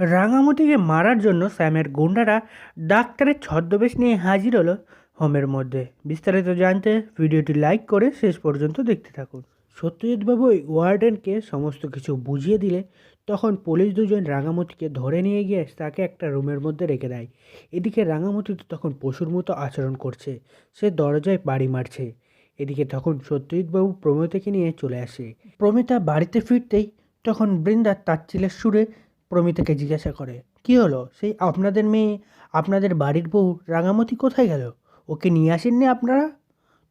রাঙামতিকে মারার জন্য স্যামের গুন্ডারা ডাক্তারের ছদ্মবেশ নিয়ে হাজির হলো হোমের মধ্যে। বিস্তারিত জানতে ভিডিওটি লাইক করে শেষ পর্যন্ত দেখতে থাকুন। সত্যজিৎবাবু ওই ওয়ার্ডেনকে সমস্ত কিছু বুঝিয়ে দিলে তখন পুলিশ দুজন রাঙামতিকে ধরে নিয়ে গিয়ে তাকে একটা রুমের মধ্যে রেখে দেয়। এদিকে রাঙামতি তখন পশুর মতো আচরণ করছে, সে দরজায় বাড়ি মারছে। এদিকে তখন সত্যজিৎবাবু প্রমিতাকে নিয়ে চলে আসে। প্রমিতা বাড়িতে ফিরতেই তখন বৃন্দা তাচ্ছিলের সুরে প্রমিতাকে জিজ্ঞাসা করে, কি হলো? সেই আপনাদের মেয়ে, আপনাদের বাড়ির বউ রাঙামতি কোথায় গেল? ওকে নিয়ে আসেননি আপনারা?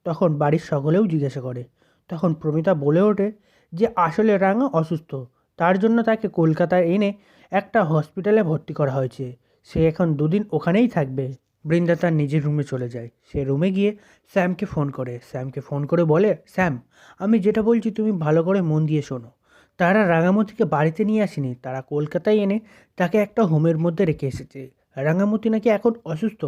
তখন বাড়ির সকলেও জিজ্ঞাসা করে। তখন প্রমিতা বলে ওঠে যে, আসলে রাঙা অসুস্থ। তার জন্য তাকে কলকাতায় এনে একটা হসপিটালে ভর্তি করা হয়েছে। সে এখন দুদিন ওখানেই থাকবে। বৃন্দা তার নিজের রুমে চলে যায়। সে রুমে গিয়ে স্যামকে ফোন করে। স্যামকে ফোন করে বলে, স্যাম, আমি যেটা বলছি তুমি ভালো করে মন দিয়ে শোনো। তারা রাঙামতিকে বাড়িতে নিয়ে আসেনি, তারা কলকাতায় এনে তাকে একটা হোমের মধ্যে রেখে এসেছে। রাঙামতি নাকি এখন অসুস্থ?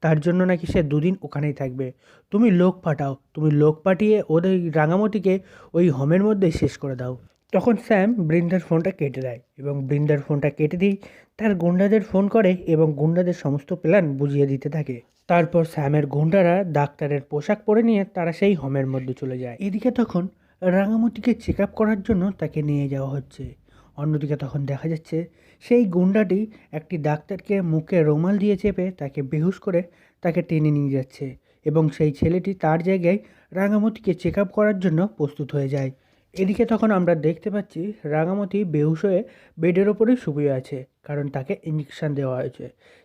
তার জন্য নাকি সে দুদিন ওখানেই থাকবে। তুমি লোক পাঠাও, তুমি লোক পাঠিয়ে ওদের রাঙামতিকে ওই হোমের মধ্যে শেষ করে দাও। তখন স্যাম বৃন্দার ফোনটা কেটে দেয় এবং বৃন্দার ফোনটা কেটে দিই তার গুন্ডাদের ফোন করে এবং গুন্ডাদের সমস্ত প্ল্যান বুঝিয়ে দিতে থাকে। তারপর স্যামের গুন্ডারা ডাক্তারের পোশাক পরে নিয়ে তারা সেই হোমের মধ্যে চলে যায়। এদিকে তখন রাঙামতিকে চেক আপ করার জন্য তাকে নিয়ে যাওয়া হচ্ছে। অন্যদিকে তখন দেখা যাচ্ছে, সেই গুন্ডাটি একটি ডাক্তারকে মুখে রুমাল দিয়ে চেপে তাকে বেহুশ করে তাকে টেনে নিয়ে যাচ্ছে এবং সেই ছেলেটি তার জায়গায় রাঙামতিকে চেক আপ করার জন্য প্রস্তুত হয়ে যায়। এদিকে তখন আমরা দেখতে পাচ্ছি রাঙামতি বেহুশ হয়ে বেডের ওপরেই শুয়ে আছে কারণ তাকে ইঞ্জেকশান দেওয়া হয়েছে।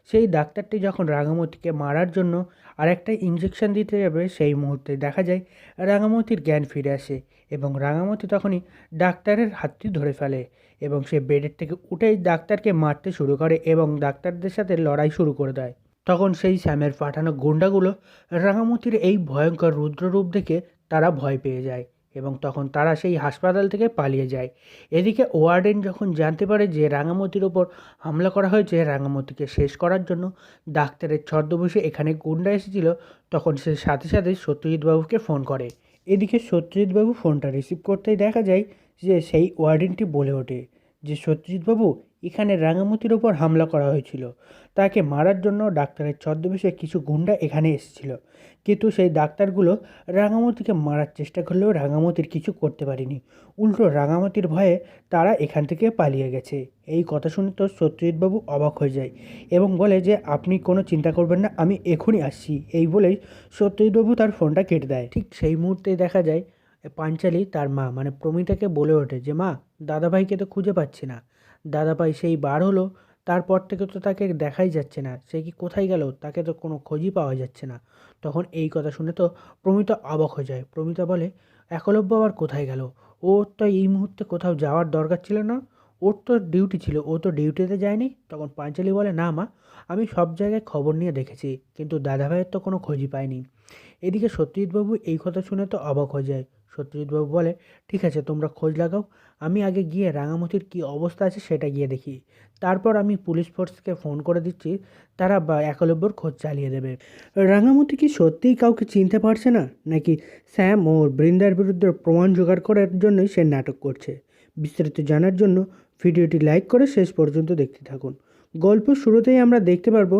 সেই ডাক্তারটি যখন রাঙামতিকে মারার জন্য আরেকটা ইঞ্জেকশন দিতে যাবে, সেই মুহূর্তে দেখা যায় রাঙামতির জ্ঞান ফিরে আসে। এবং রাঙামতি তখনই ডাক্তারের হাতটি ধরে ফেলে এবং সে বেডের থেকে উঠেই ডাক্তারকে মারতে শুরু করে এবং ডাক্তারদের সাথে লড়াই শুরু করে দেয়। তখন সেই স্যামের পাঠানো গুন্ডাগুলো রাঙামতির এই ভয়ঙ্কর রুদ্ররূপ দেখে তারা ভয় পেয়ে যায় এবং তখন তারা সেই হাসপাতাল থেকে পালিয়ে যায়। এদিকে ওয়ার্ডেন যখন জানতে পারে যে রাঙামতির ওপর হামলা করা হয়েছে রাঙামতিকে শেষ করার জন্য ডাক্তারের ছদ্মবেশে এখানে গুন্ডা এসেছিল, তখন সে সাথে সাথে সত্যজিৎবাবুকে ফোন করে এদিকে সত্যজিৎবাবু ফোনটা রিসিভ করতেই দেখা যায় যে সেই ওয়ার্ডেনটি বলে ওঠে যে সত্যজিৎবাবু এখানে রাঙামতির ওপর হামলা করা হয়েছিল। তাকে মারার জন্য ডাক্তারের ছদ্মবেশে কিছু গুন্ডা এখানে এসেছিল। কিন্তু সেই ডাক্তারগুলো রাঙামতিকে মারার চেষ্টা করলেও রাঙামতির কিছু করতে পারেনি। উল্টো রাঙামতির ভয়ে তারা এখান থেকে পালিয়ে গেছে। এই কথা শুনে তো সত্যজিৎবাবু অবাক হয়ে যায় এবং বলে যে, আপনি কোনো চিন্তা করবেন না, আমি এখনই আসছি। এই বলেই সত্যজিৎবাবু তার ফোনটা কেটে দেয়। ঠিক সেই মুহূর্তেই দেখা যায়, পাঞ্চালি তার মা মানে প্রমিতাকে বলে ওঠে যে, মা, দাদাভাইকে তো খুঁজে পাচ্ছি না। দাদাভাই সেই বার হলো, তারপর থেকে তো তাকে দেখাই যাচ্ছে না। সে কি কোথায় গেল? তাকে তো কোনো খোঁজই পাওয়া যাচ্ছে না। তখন এই কথা শুনে তো প্রমিতা অবাক হয়ে যায়। প্রমিতা বলে, একলব্য আবার কোথায় গেল? ওর তো এই মুহূর্তে কোথাও যাওয়ার দরকার ছিল না। ওর তো ডিউটি ছিল। ও তো ডিউটিতে যায়নি। তখন পাঞ্চালি বলে, না মা, আমি সব জায়গায় খবর নিয়ে দেখেছি, কিন্তু দাদাভাইয়ের তো কোনো খোঁজই পাইনি। এদিকে সত্যজিৎবাবু এই কথা শুনে তো অবাক হয়ে যায়। সত্যজিৎবাবু বলে, ঠিক আছে, তোমরা খোঁজ লাগাও। আমি আগে গিয়ে রাঙামতির কী অবস্থা আছে সেটা গিয়ে দেখি। তারপর আমি পুলিশ ফোর্সকে ফোন করে দিচ্ছি। তারা বা একলব্যর খোঁজ চালিয়ে দেবে। রাঙামতি কি সত্যিই কাউকে চিনতে পারছে না? নাকি স্যাম ও বৃন্দার বিরুদ্ধে প্রমাণ জোগাড় করার জন্যই সে নাটক করছে? বিস্তারিত জানার জন্য ভিডিওটি লাইক করে শেষ পর্যন্ত দেখতে থাকুন। গল্প শুরুতেই আমরা দেখতে পারব,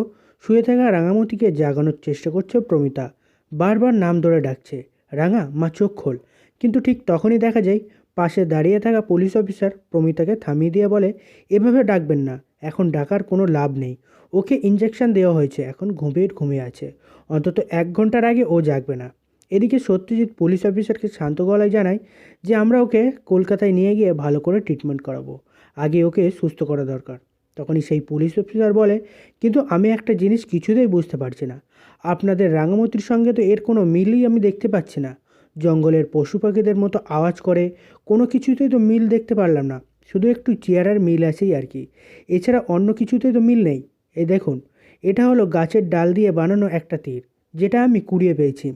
শুয়ে থাকা রাঙামতিকে জাগানোর চেষ্টা করছে প্রমিতা। বারবার নাম ধরে ডাকছে, রাঙা, মা চোখ খোল। কিন্তু ঠিক তখনই দেখা যায়, পাশে দাঁড়িয়ে থাকা পুলিশ অফিসার প্রমিতাকে থামিয়ে দিয়ে বলে, এভাবে ডাকবেন না, এখন ডাকার কোনো লাভ নেই। ওকে ইঞ্জেকশন দেওয়া হয়েছে, এখন ঘুমিয়ে ঘুমিয়ে আছে। অন্তত এক ঘণ্টার আগে ও জাগবে না। এদিকে সত্যজিৎ পুলিশ অফিসারকে শান্ত গলায় জানায় যে, আমরা ওকে কলকাতায় নিয়ে গিয়ে ভালো করে ট্রিটমেন্ট করাবো। আগে ওকে সুস্থ করা দরকার। তখনই সেই পুলিশ অফিসার বলে, কিন্তু আমি একটা জিনিস কিছুতেই বুঝতে পারছি না। আপনাদের রাঙামতির সঙ্গে তো এর কোনো মিলই আমি দেখতে পাচ্ছি না। জঙ্গলের পশু পাখিদের মতো আওয়াজ করে, কোনো কিছুতেই তো মিল দেখতে পারলাম না, শুধু একটু চেয়ারার মিল আছেই আর কি। এছাড়া অন্য কিছুতেই তো মিল নেই। এই দেখুন, এটা হলো গাছের ডাল দিয়ে বানানো একটা তীর, যেটা আমি কুড়িয়ে পেয়েছি।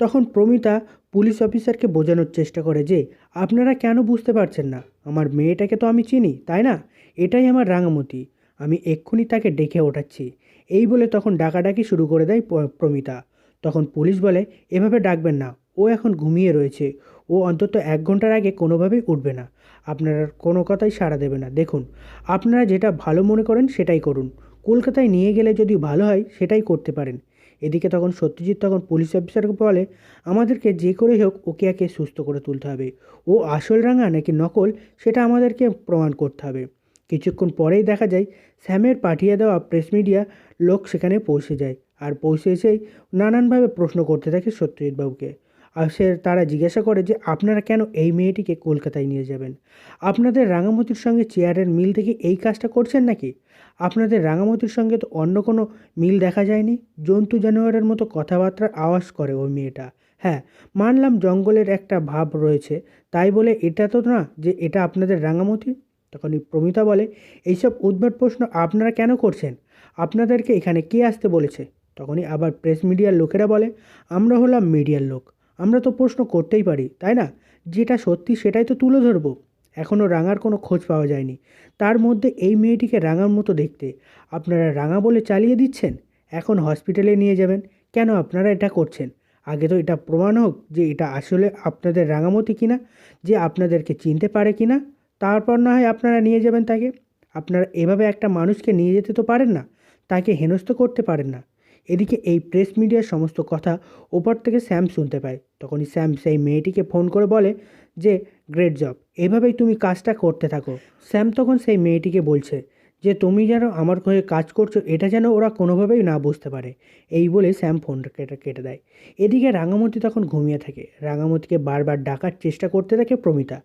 তখন প্রমিতা পুলিশ অফিসারকে বোঝানোর চেষ্টা করে যে, আপনারা কেন বুঝতে পারছেন না? আমার মেয়েটাকে তো আমি চিনি, তাই না? এটাই আমার রাঙামতি। আমি এক্ষুনি তাকে ডেকে ওঠাচ্ছি। এই বলে তখন ডাকাডাকি শুরু করে দেয় প্রমিতা। তখন পুলিশ বলে, এভাবে ডাকবেন না। ও এখন ঘুমিয়ে রয়েছে। ও অন্তত এক ঘণ্টার আগে কোনোভাবেই উঠবে না। আপনারা কোনো কথাই সাড়া দেবে না। দেখুন, আপনারা যেটা ভালো মনে করেন সেটাই করুন। কলকাতায় নিয়ে গেলে যদি ভালো হয়, সেটাই করতে পারেন। এদিকে তখন সত্যজিৎ তখন পুলিশ অফিসারকে বলে, আমাদেরকে যে করেই হোক, ওকে একে সুস্থ করে তুলতে হবে। ও আসল রাঙা নাকি নকল, সেটা আমাদেরকে প্রমাণ করতে হবে। কিছুক্ষণ পরেই দেখা যায়, স্যামের পাঠিয়ে দেওয়া প্রেস মিডিয়া লোক সেখানে পৌঁছে যায়। আর পৌঁছে এসেই নানানভাবে প্রশ্ন করতে থাকে সত্যজিৎবাবুকে সে তারা জিজ্ঞাসা করে যে আপনারা কেন এই মেয়েটিকে কলকাতায় নিয়ে যাবেন? আপনাদের রাঙামতির সঙ্গে চেয়ারের মিল থেকে এই কাজটা করছেন নাকি? আপনাদের রাঙামতির সঙ্গে তো অন্য কোনো মিল দেখা যায়নি? জন্তু জানোয়ারের মতো কথাবার্তার আওয়াজ করে ওই মেয়েটা। হ্যাঁ মানলাম জঙ্গলের একটা ভাব রয়েছে, তাই বলে এটা তো না যে এটা আপনাদের রাঙামতি? তখনই প্রমিতা বলে, এইসব উদ্ভট প্রশ্ন আপনারা কেন করছেন? আপনাদেরকে এখানে কে আসতে বলেছে? তখনই আবার প্রেস মিডিয়ার লোকেরা বলে, আমরা হলাম মিডিয়ার লোক। আমরা তো প্রশ্ন করতেই পারি, তাই না? যেটা সত্যি সেটাই তো তুলে ধরবো। এখনও রাঙার কোনো খোঁজ পাওয়া যায়নি। তার মধ্যে এই মেয়েটিকে রাঙার মতো দেখতে। আপনারা রাঙা বলে চালিয়ে দিচ্ছেন? এখন হসপিটালে নিয়ে যাবেন। কেন আপনারা এটা করছেন? আগে তো এটা প্রমাণ হোক যে এটা আসলে আপনাদের রাঙামতি কিনা, যে আপনাদেরকে চিনতে পারে কিনা। তারপর না হয় আপনারা নিয়ে যাবেন তাকে। আপনারা এভাবে একটা মানুষকে নিয়ে যেতে তো পারেন না। তাকে হেনস্থ করতে পারেন না। এদিকে এই প্রেস মিডিয়ার সমস্ত কথা ওপর থেকে স্যাম শুনতে পায়। তখনই স্যাম সেই মেয়েটিকে ফোন করে বলে যে, গ্রেট জব, এভাবেই তুমি কাজটা করতে থাকো। স্যাম তখন সেই মেয়েটিকে বলছে যে, তুমি যেন আমার হয়ে কাজ করছ, এটা যেন ওরা কোনোভাবেই না বুঝতে পারে। এই বলে স্যাম ফোনটা কেটে কেটে দেয়। এদিকে রাঙামতি তখন ঘুমিয়ে থাকে। রাঙামতিকে বারবার ডাকার চেষ্টা করতে থাকে প্রমিতা,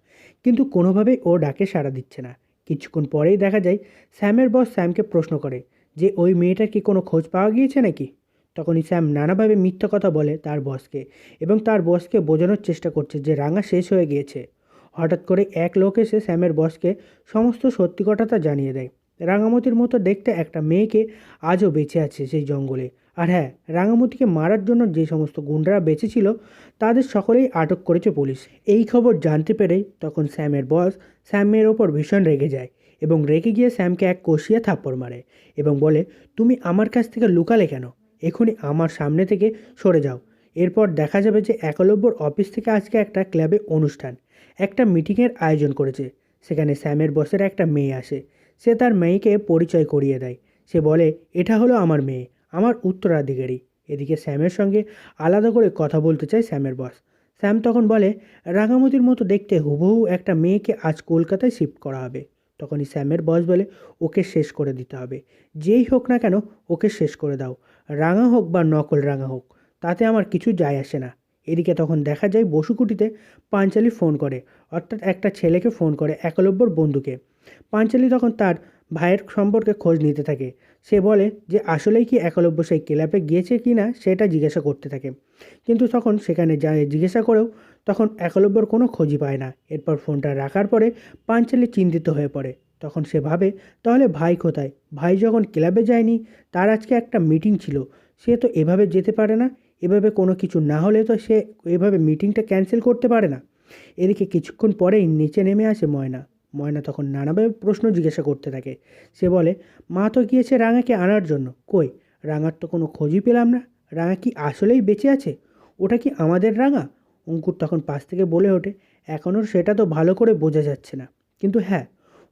কিন্তু কোনোভাবেই ও ডাকে সাড়া দিচ্ছে না। কিছুক্ষণ পরেই দেখা যায় স্যামের বস স্যামকে প্রশ্ন করে যে ওই মেয়েটার কি কোনো খোঁজ পাওয়া গিয়েছে নাকি? তখনই স্যাম নানাভাবে মিথ্যা কথা বলে তার বসকে এবং তার বসকে বোঝানোর চেষ্টা করছে যে রাঙা শেষ হয়ে গিয়েছে। হঠাৎ করে এক লোক এসে স্যামের বসকে সমস্ত সত্যি কথাটা জানিয়ে দেয়। রাঙামতির মতো দেখতে একটা মেয়েকে আজও বেঁচে আছে সেই জঙ্গলে। আর হ্যাঁ রাঙামতিকে মারার জন্য যে সমস্ত গুন্ডারা বেঁচে ছিল, তাদের সকলেই আটক করেছে পুলিশ। এই খবর জানতে পেরেই তখন স্যামের বস স্যামের ওপর ভীষণ রেগে যায়। এবং রেগে গিয়ে স্যামকে এক কষিয়ে থাপ্পড় মারে এবং বলে, তুমি আমার কাছ থেকে লুকালে কেন? এখনই আমার সামনে থেকে সরে যাও। এরপর দেখা যাবে যে একলব্যর অফিস থেকে আজকে একটা ক্লাবে অনুষ্ঠান, একটা মিটিংয়ের আয়োজন করেছে। সেখানে স্যামের বসের একটা মেয়ে আসে। সে তার মেয়েকে পরিচয় করিয়ে দেয়। সে বলে, এটা হলো আমার মেয়ে, আমার উত্তরাধিকারী। এদিকে স্যামের সঙ্গে আলাদা করে কথা বলতে চায় স্যামের বস। স্যাম তখন বলে, রাঙামতির মতো দেখতে হুবহু একটা মেয়েকে আজ কলকাতায় শিফট করা হবে। তখনই স্যামের বস বলে ওকে শেষ করে দিতে হবে। যেই হোক না কেন, ওকে শেষ করে দাও। রাঙা হোক বা নকল রাঙা হোক, তাতে আমার কিছু যায় আসে না। এদিকে তখন দেখা যায় বসুকুটিতে পাঞ্চালি ফোন করে, অর্থাৎ একটা ছেলেকে ফোন করে একলব্যর বন্ধুকে। পাঞ্চালি তখন তার ভাইয়ের সম্পর্কে খোঁজ নিতে থাকে। সে বলে যে, আসলেই কি একলব্য সেই ক্লাবে গিয়েছে কি না সেটা জিজ্ঞাসা করতে থাকে। কিন্তু তখন সেখানে যায় জিজ্ঞাসা করেও তখন একলব্যর কোনো খোঁজই পায় না। এরপর ফোনটা রাখার পরে পাঞ্চালি চিন্তিত হয়ে পড়ে। তখন সে ভাবে, তাহলে ভাই কোথায়? ভাই যখন ক্লাবে যায়নি, তার আজকে একটা মিটিং ছিল। সে তো এভাবে যেতে পারে না। এভাবে কোনো কিছু না হলে তো সে এভাবে মিটিংটা ক্যান্সেল করতে পারে না। এদিকে কিছুক্ষণ পরেই নিচে নেমে আসে ময়না। ময়না তখন নানাভাবে প্রশ্ন জিজ্ঞাসা করতে থাকে। সে বলে, মা তো গিয়েছে রাঙাকে আনার জন্য। কই? রাঙার তো কোনো খোঁজই পেলাম না। রাঙা কি আসলেই বেঁচে আছে? ওটা কি আমাদের রাঙা? অঙ্কুর তখন পাশ থেকে বলে ওঠে এখনও সেটা তো ভালো করে বোঝা যাচ্ছে না। কিন্তু হ্যাঁ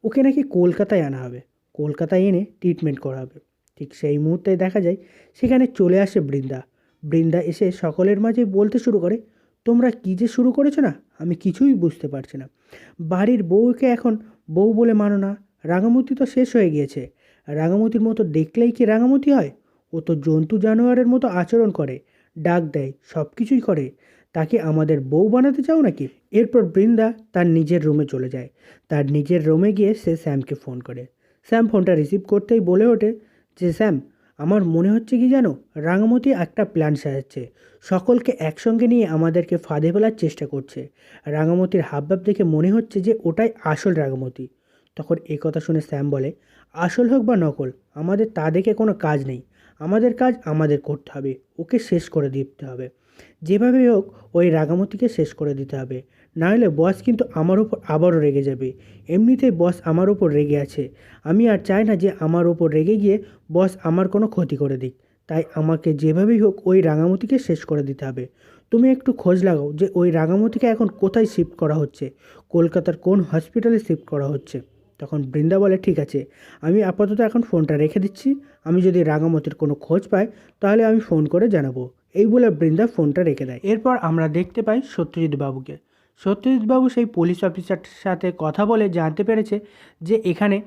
ওকে নাকি কলকাতায় আনা হবে। কলকাতায় এনে ট্রিটমেন্ট করা হবে। ঠিক সেই মুহূর্তে দেখা যায়, সেখানে চলে আসে বৃন্দা। বৃন্দা এসে সকলের মাঝে বলতে শুরু করে তোমরা কী যে শুরু করেছ না, আমি কিছুই বুঝতে পারছি না। বাড়ির বউকে এখন বউ বলে মানো না, রাঙামতি তো শেষ হয়ে গিয়েছে। রাঙামতির মতো দেখলেই কি রাঙামতি হয়? ও তো জন্তু জানোয়ারের মতো আচরণ করে, ডাক দেয় সব কিছুই করে। তাকে আমাদের বউ বানাতে চাও নাকি? এরপর বৃন্দা তার নিজের রুমে চলে যায়। তার নিজের রুমে গিয়ে সে স্যামকে ফোন করে। স্যাম ফোনটা রিসিভ করতেই বলে ওঠে যে, স্যাম আমার মনে হচ্ছে কি জানো? রাঙামতি একটা প্ল্যান সাজাচ্ছে। সকলকে একসঙ্গে নিয়ে আমাদেরকে ফাঁদে ফেলার চেষ্টা করছে। রাঙামতির হাবভাব দেখে মনে হচ্ছে যে ওটাই আসল রাঙামতি। তখন এই কথা শুনে স্যাম বলে, আসল হোক বা নকল, আমাদের তা দেখে কোনো কাজ নেই। আমাদের কাজ আমাদের করতে হবে। ওকে শেষ করে দিতে হবে। যেভাবে হোক, ওই রাগামতিকে শেষ করে দিতে হবে। নাহলে বস কিন্তু আমার ওপর আবারও রেগে যাবে। এমনিতেই বস আমার ওপর রেগে আছে। আমি আর চাই না যে আমার ওপর রেগে গিয়ে বস আমার কোনো ক্ষতি করে দিক। তাই আমাকে যেভাবেই হোক ওই রাঙামতিকে শেষ করে দিতে হবে। তুমি একটু খোঁজ লাগাও যে ওই রাঙামতিকে এখন কোথায় শিফট করা হচ্ছে? কলকাতার কোন হসপিটালে শিফট করা হচ্ছে? তখন বৃন্দা বলে, ঠিক আছে, আমি আপাতত এখন ফোনটা রেখে দিচ্ছি। আমি যদি রাঙামতির কোনো খোঁজ পাই, তাহলে আমি ফোন করে জানাব। এই বলে বৃন্দা ফোনটা রেখে দেয়। এরপর আমরা দেখতে পাই সত্যজিৎ বাবুকে। সত্যজিৎ বাবু সেই পুলিশ অফিসারটার সাথে কথা বলে জানতে পেরেছে যে এখানে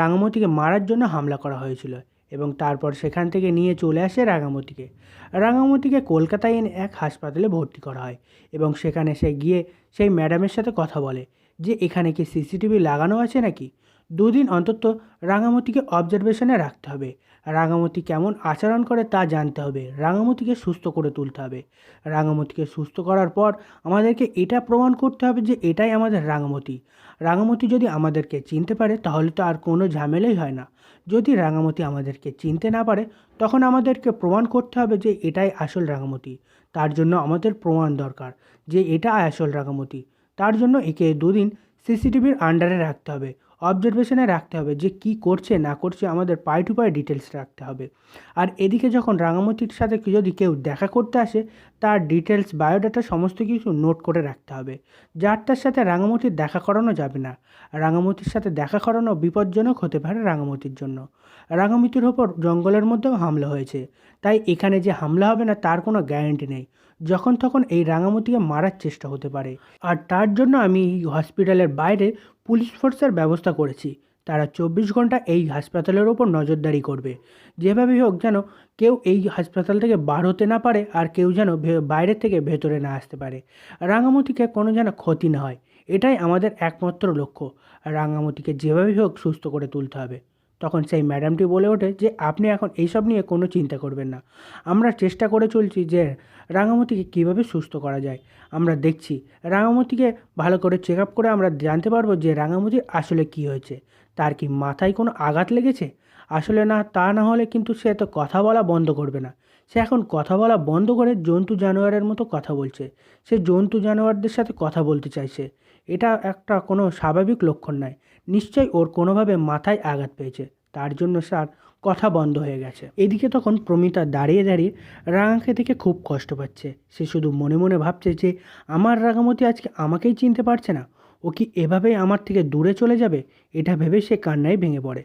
রাঙামতিকে মারার জন্য হামলা করা হয়েছিল এবং তারপর সেখান থেকে নিয়ে চলে আসে রাঙামতিকে। রাঙামতিকে কলকাতায় এনে এক হাসপাতালে ভর্তি করা হয় এবং সেখানে সে গিয়ে সেই ম্যাডামের সাথে কথা বলে যে এখানে কি সিসিটিভি লাগানো আছে নাকি? দুদিন অন্তত রাঙামতিকে অবজারভেশনে রাখতে হবে। রাঙামতি কেমন আচরণ করে তা জানতে হবে। রাঙামতিকে সুস্থ করে তুলতে হবে। রাঙামতিকে সুস্থ করার পর আমাদেরকে এটা প্রমাণ করতে হবে যে এটাই আমাদের রাঙামতি। রাঙামতি যদি আমাদেরকে চিনতে পারে, তাহলে তো আর কোনো ঝামেলাই হয় না। যদি রাঙামতি আমাদেরকে চিনতে না পারে, তখন আমাদেরকে প্রমাণ করতে হবে যে এটাই আসল রাঙামতি। তার জন্য আমাদের প্রমাণ দরকার যে এটা আসল রাঙামতি। তার জন্য একে দুদিন সিসিটিভির আন্ডারে রাখতে হবে। অবজারভেশনে রাখতে হবে যে কি করছে, না করছে, আমাদের পাই টু পাই ডিটেলস রাখতে হবে। আর এদিকে যখন রাঙামতির সাথে যদি কেউ দেখা করতে আসে, তার ডিটেলস বায়োডাটা সমস্ত কিছু নোট করে রাখতে হবে। যারটার সাথে রাঙামতির দেখা করানো যাবে না। রাঙামতির সাথে দেখা করানো বিপজ্জনক হতে পারে রাঙামতির জন্য। রাঙামতির ওপর জঙ্গলের মধ্যেও হামলা হয়েছে। তাই এখানে যে হামলা হবে না, তার কোনো গ্যারেন্টি নেই। যখন তখন এই রাঙামতিকে মারার চেষ্টা হতে পারে। আর তার জন্য আমি এই হসপিটালের বাইরে পুলিশ ফোর্সের ব্যবস্থা করেছি। তারা চব্বিশ ঘণ্টা এই হাসপাতালের ওপর নজরদারি করবে। যেভাবেই হোক যেন কেউ এই হাসপাতাল থেকে বার হতে না পারে আর কেউ যেন বাইরে থেকে ভেতরে না আসতে পারে। রাঙামতিকে কোনো যেন ক্ষতি না হয়। এটাই আমাদের একমাত্র লক্ষ্য। রাঙামতিকে যেভাবেই হোক সুস্থ করে তুলতে হবে। তখন সেই ম্যাডামটি বলে ওঠে যে, আপনি এখন এইসব নিয়ে কোনো চিন্তা করবেন না। আমরা চেষ্টা করে চলছি যে রাঙামতিকে কীভাবে সুস্থ করা যায়। আমরা দেখছি রাঙামতিকে ভালো করে চেক আপ করে আমরা জানতে পারব যে রাঙামতির আসলে কি হয়েছে। তার কি মাথায় কোনো আঘাত লেগেছে? আসলে না, তা না হলে কিন্তু সে তো কথা বলা বন্ধ করবে না। সে এখন কথা বলা বন্ধ করে জন্তু জানোয়ারের মতো কথা বলছে। সে জন্তু জানোয়ারদের সাথে কথা বলতে চাইছে। এটা একটা কোনো স্বাভাবিক লক্ষণ নয়। নিশ্চয়ই ওর কোনোভাবে মাথায় আঘাত পেয়েছে। তার জন্য স্যার কথা বন্ধ হয়ে গেছে। এদিকে তখন প্রমিতা দাঁড়িয়ে দাঁড়িয়ে রাঙাকে দেখে খুব কষ্ট পাচ্ছে। সে শুধু মনে মনে ভাবছে যে, আমার রাগামতি আজকে আমাকেই চিনতে পারছে না। ও কি এভাবেই আমার থেকে দূরে চলে যাবে? এটা ভেবে সে কান্নায় ভেঙে পড়ে।